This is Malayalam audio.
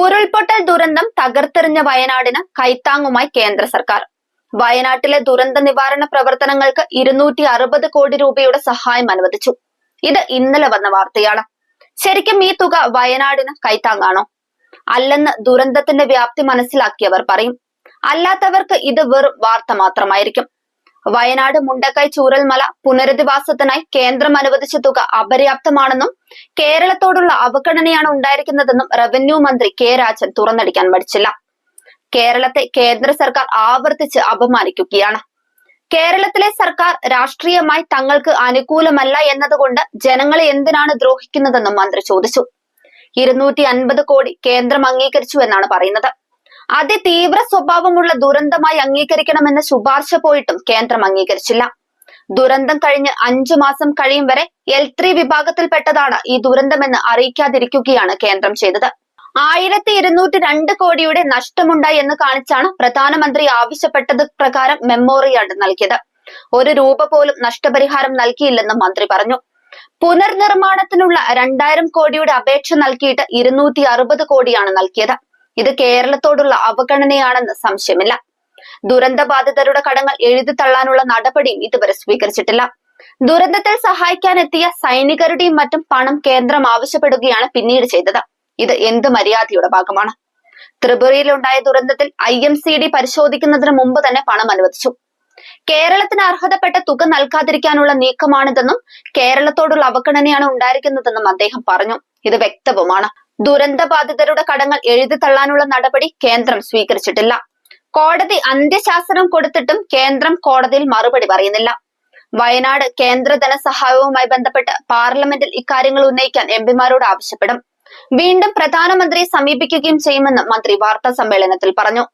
ഉരുൾപൊട്ടൽ ദുരന്തം തകർത്തെറിഞ്ഞ വയനാടിന് കൈത്താങ്ങുമായി കേന്ദ്ര സർക്കാർ. വയനാട്ടിലെ ദുരന്ത നിവാരണ പ്രവർത്തനങ്ങൾക്ക് ഇരുന്നൂറ്റി അറുപത് കോടി രൂപയുടെ സഹായം അനുവദിച്ചു. ഇത് ഇന്നലെ വന്ന വാർത്തയാണ്. ശരിക്കും ഈ തുക വയനാടിന് കൈത്താങ്ങാണോ? അല്ലെന്ന് ദുരന്തത്തിന്റെ വ്യാപ്തി മനസ്സിലാക്കിയവർ പറയും. അല്ലാത്തവർക്ക് ഇത് വെറും വാർത്ത മാത്രമായിരിക്കും. വയനാട് മുണ്ടക്കൈ ചൂരൽമല പുനരധിവാസത്തിനായി കേന്ദ്രം അനുവദിച്ച തുക അപര്യാപ്തമാണെന്നും കേരളത്തോടുള്ള അവഗണനയാണ് ഉണ്ടായിരിക്കുന്നതെന്നും റവന്യൂ മന്ത്രി കെ രാജൻ തുറന്നടിക്കാൻ മടിച്ചില്ല. കേരളത്തെ കേന്ദ്ര സർക്കാർ ആവർത്തിച്ച് അപമാനിക്കുകയാണ്. കേരളത്തിലെ സർക്കാർ രാഷ്ട്രീയമായി തങ്ങൾക്ക് അനുകൂലമല്ല എന്നതുകൊണ്ട് ജനങ്ങളെ എന്തിനാണ് ദ്രോഹിക്കുന്നതെന്നും മന്ത്രി ചോദിച്ചു. ഇരുന്നൂറ്റി അൻപത് കോടി കേന്ദ്രം അംഗീകരിച്ചു എന്നാണ് പറയുന്നത്. അതിതീവ്ര സ്വഭാവമുള്ള ദുരന്തമായി അംഗീകരിക്കണമെന്ന ശുപാർശ പോയിട്ടും കേന്ദ്രം അംഗീകരിച്ചില്ല. ദുരന്തം കഴിഞ്ഞ് അഞ്ചു മാസം കഴിയും വരെ എൽ ത്രീ വിഭാഗത്തിൽപ്പെട്ടതാണ് ഈ ദുരന്തമെന്ന് അറിയിക്കാതിരിക്കുകയാണ് കേന്ദ്രം ചെയ്തത്. ആയിരത്തി ഇരുന്നൂറ്റി രണ്ട് കോടിയുടെ നഷ്ടമുണ്ടായി എന്ന് കാണിച്ചാണ് പ്രധാനമന്ത്രി ആവശ്യപ്പെട്ടത് പ്രകാരം മെമ്മോറിയൽ നൽകിയത്. ഒരു രൂപ പോലും നഷ്ടപരിഹാരം നൽകിയില്ലെന്ന് മന്ത്രി പറഞ്ഞു. പുനർനിർമ്മാണത്തിനുള്ള രണ്ടായിരം കോടിയുടെ അപേക്ഷ നൽകിയിട്ട് ഇരുന്നൂറ്റി അറുപത് കോടിയാണ് നൽകിയത്. ഇത് കേരളത്തോടുള്ള അവഗണനയാണെന്ന് സംശയമില്ല. ദുരന്ത ബാധിതരുടെ കടങ്ങൾ എഴുതി തള്ളാനുള്ള നടപടിയും ഇതുവരെ സ്വീകരിച്ചിട്ടില്ല. ദുരന്തത്തിൽ സഹായിക്കാനെത്തിയ സൈനികരുടെയും മറ്റും പണം കേന്ദ്രം ആവശ്യപ്പെടുകയാണ് പിന്നീട് ചെയ്തത്. ഇത് എന്ത് മര്യാദയുടെ ഭാഗമാണ്? ത്രിപുരയിലുണ്ടായ ദുരന്തത്തിൽ ഐ എം സി ഡി പരിശോധിക്കുന്നതിന് മുമ്പ് തന്നെ പണം അനുവദിച്ചു. കേരളത്തിന് അർഹതപ്പെട്ട തുക നൽകാതിരിക്കാനുള്ള നീക്കമാണിതെന്നും കേരളത്തോടുള്ള അവഗണനയാണ് ഉണ്ടായിരിക്കുന്നതെന്നും അദ്ദേഹം പറഞ്ഞു. ഇത് വ്യക്തവുമാണ്. ദുരന്തബാധിതരുടെ കടങ്ങൾ എഴുതി തള്ളാനുള്ള നടപടി കേന്ദ്രം സ്വീകരിച്ചിട്ടില്ല. കോടതി അന്ത്യശാസനം കൊടുത്തിട്ടും കേന്ദ്രം കോടതിയിൽ മറുപടി പറയുന്നില്ല. വയനാട് കേന്ദ്ര ധനസഹായവുമായി ബന്ധപ്പെട്ട് പാർലമെന്റിൽ ഇക്കാര്യങ്ങൾ ഉന്നയിക്കാൻ എം പിമാരോട് ആവശ്യപ്പെടും. വീണ്ടും പ്രധാനമന്ത്രിയെ സമീപിക്കുകയും ചെയ്യുമെന്ന് മന്ത്രി വാർത്താ സമ്മേളനത്തിൽ പറഞ്ഞു.